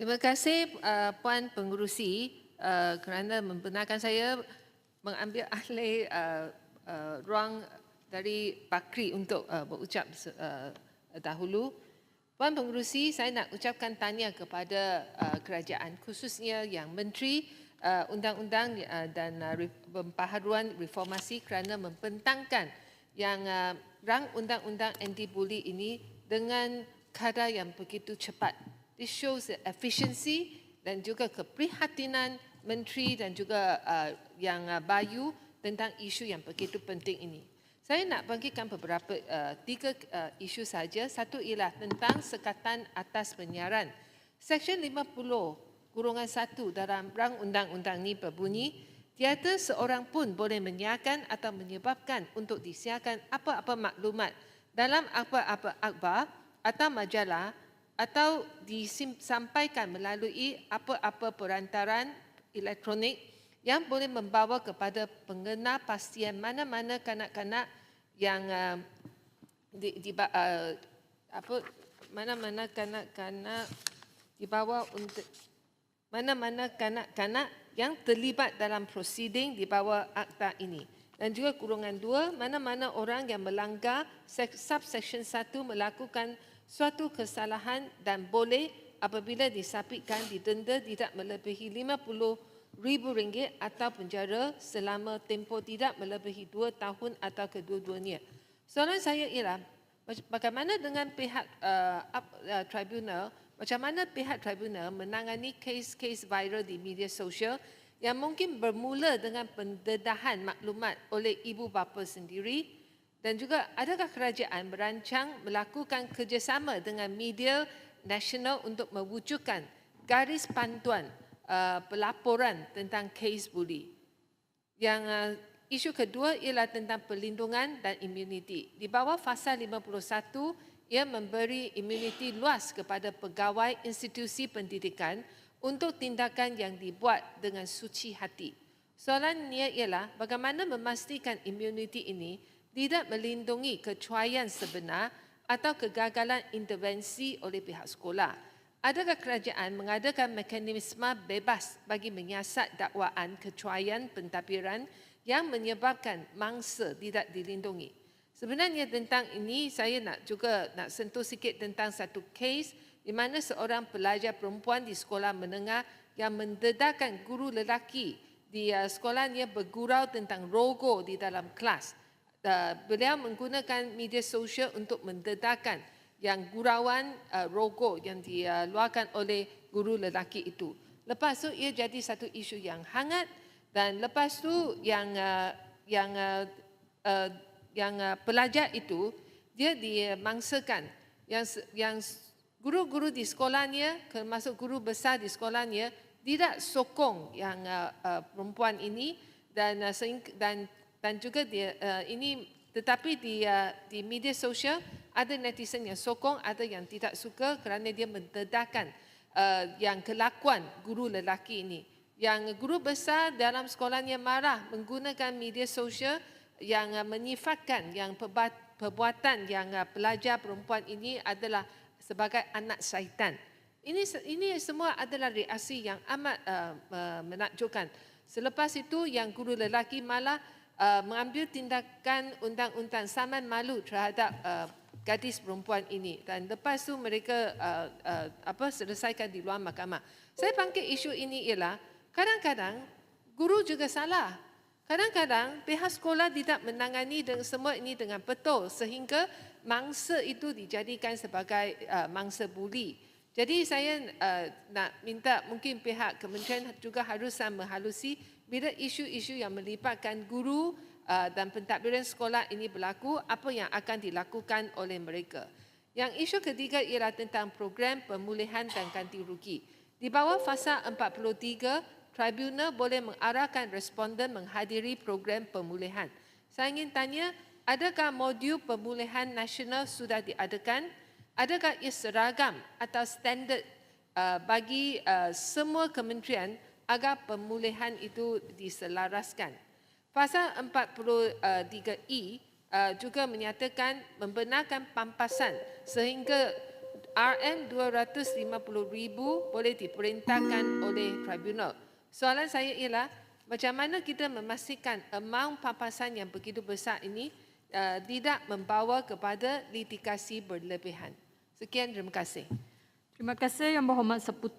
Terima kasih uh, Puan Pengurusi uh, kerana membenarkan saya mengambil alih uh, uh, ruang dari Bakri untuk uh, berucap uh, dahulu. Puan Pengurusi, saya nak ucapkan tanya kepada uh, kerajaan khususnya yang Menteri uh, Undang-Undang uh, dan uh, Pembaharuan Reformasi kerana membentangkan yang uh, rang Undang-Undang Anti-Bully ini dengan kadar yang begitu cepat. This shows the efficiency dan juga keprihatinan Menteri dan juga uh, yang uh, Bayu tentang isu yang begitu penting ini. Saya nak bagikan beberapa uh, tiga uh, isu saja. Satu ialah tentang sekatan atas penyiaran. Seksyen 50 kurungan 1 dalam rang undang-undang ini berbunyi tiada seorang pun boleh menyiarkan atau menyebabkan untuk disiarkan apa-apa maklumat dalam apa-apa akhbar atau majalah atau disampaikan melalui apa-apa perantaran elektronik yang boleh membawa kepada penggena pastian mana-mana kanak-kanak yang uh, di, di uh, apa mana-mana kanak-kanak dibawa untuk mana-mana kanak-kanak yang terlibat dalam prosiding di bawah akta ini. Dan juga kurungan dua, mana-mana orang yang melanggar subsection satu melakukan suatu kesalahan dan boleh apabila disapitkan didenda tidak melebihi ribu ringgit atau penjara selama tempoh tidak melebihi dua tahun atau kedua-duanya. Soalan saya ialah bagaimana dengan pihak uh, uh, tribunal, macam mana pihak tribunal menangani kes-kes viral di media sosial yang mungkin bermula dengan pendedahan maklumat oleh ibu bapa sendiri dan juga adakah kerajaan merancang melakukan kerjasama dengan media nasional untuk mewujudkan garis pantuan Uh, pelaporan tentang kes bully. Yang uh, isu kedua ialah tentang perlindungan dan imuniti. Di bawah fasa 51, ia memberi imuniti luas kepada pegawai institusi pendidikan untuk tindakan yang dibuat dengan suci hati. Soalannya ialah bagaimana memastikan imuniti ini tidak melindungi kecuaian sebenar atau kegagalan intervensi oleh pihak sekolah. Adakah kerajaan mengadakan mekanisme bebas bagi menyiasat dakwaan kecuaian pentadbiran yang menyebabkan mangsa tidak dilindungi? Sebenarnya tentang ini saya nak juga nak sentuh sikit tentang satu kes di mana seorang pelajar perempuan di sekolah menengah yang mendedahkan guru lelaki di uh, sekolahnya bergurau tentang rogo di dalam kelas. Uh, beliau menggunakan media sosial untuk mendedahkan yang gurauan uh, rogo yang dikeluarkan oleh guru lelaki itu. Lepas tu ia jadi satu isu yang hangat dan lepas tu yang uh, yang uh, uh, yang uh, pelajar itu dia dimangsakan yang yang guru-guru di sekolahnya termasuk guru besar di sekolahnya tidak sokong yang uh, uh, perempuan ini dan uh, dan dan juga dia uh, ini tetapi di uh, di media sosial ada netizen yang sokong, ada yang tidak suka kerana dia mendedahkan uh, yang kelakuan guru lelaki ini. Yang guru besar dalam sekolahnya marah menggunakan media sosial yang uh, menyifatkan yang perbuatan yang uh, pelajar perempuan ini adalah sebagai anak syaitan. Ini ini semua adalah reaksi yang amat uh, uh, menakjubkan. Selepas itu yang guru lelaki malah uh, mengambil tindakan undang-undang saman malu terhadap uh, gadis perempuan ini dan lepas tu mereka uh, uh, apa selesaikan di luar mahkamah. Saya bangkit isu ini ialah kadang-kadang guru juga salah. Kadang-kadang pihak sekolah tidak menangani dengan semua ini dengan betul sehingga mangsa itu dijadikan sebagai uh, mangsa buli. Jadi saya uh, nak minta mungkin pihak kementerian juga harus menghalusi bila isu-isu yang melibatkan guru Uh, dan pentadbiran sekolah ini berlaku, apa yang akan dilakukan oleh mereka. Yang isu ketiga ialah tentang program pemulihan dan ganti rugi. Di bawah fasa 43, tribunal boleh mengarahkan responden menghadiri program pemulihan. Saya ingin tanya, adakah modul pemulihan nasional sudah diadakan? Adakah ia seragam atau standard uh, bagi uh, semua kementerian agar pemulihan itu diselaraskan? Pasal 43E uh, juga menyatakan membenarkan pampasan sehingga RM250,000 boleh diperintahkan oleh tribunal. Soalan saya ialah macam mana kita memastikan amount pampasan yang begitu besar ini uh, tidak membawa kepada litigasi berlebihan. Sekian, terima kasih. Terima kasih Yang Berhormat Seputi.